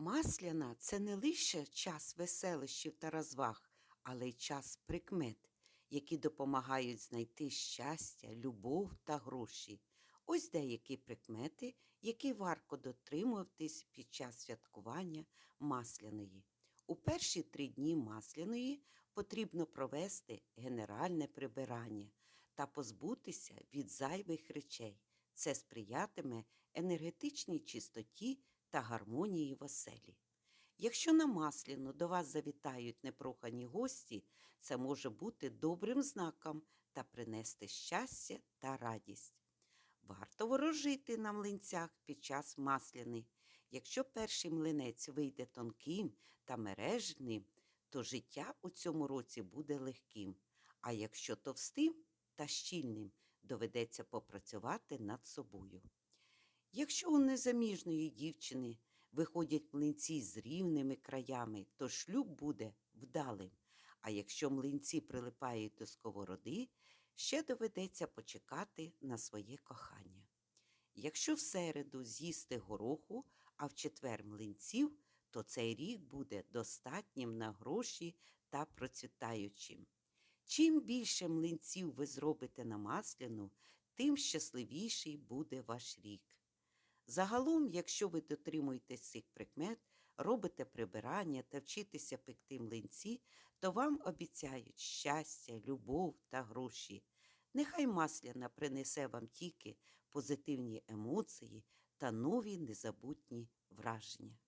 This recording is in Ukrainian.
Масляна це не лише час веселищів та розваг, але й час прикмет, які допомагають знайти щастя, любов та гроші. Ось деякі прикмети, які варто дотримуватись під час святкування масляної. У перші три дні масляної потрібно провести генеральне прибирання та позбутися від зайвих речей. Це сприятиме енергетичній чистоті та гармонії в оселі. Якщо на масляну до вас завітають непрохані гості, це може бути добрим знаком та принести щастя та радість. Варто ворожити на млинцях під час масляни. Якщо перший млинець вийде тонким та мережним, то життя у цьому році буде легким. А якщо товстим та щільним, доведеться попрацювати над собою. Якщо у незаміжної дівчини виходять млинці з рівними краями, то шлюб буде вдалим. А якщо млинці прилипають до сковороди, ще доведеться почекати на своє кохання. Якщо в середу з'їсти гороху, а в четвер млинців, то цей рік буде достатнім на гроші та процвітаючим. Чим більше млинців ви зробите на масляну, тим щасливіший буде ваш рік. Загалом, якщо ви дотримуєтесь цих прикмет, робите прибирання та вчитеся пекти млинці, то вам обіцяють щастя, любов та гроші. Нехай масляна принесе вам тільки позитивні емоції та нові незабутні враження.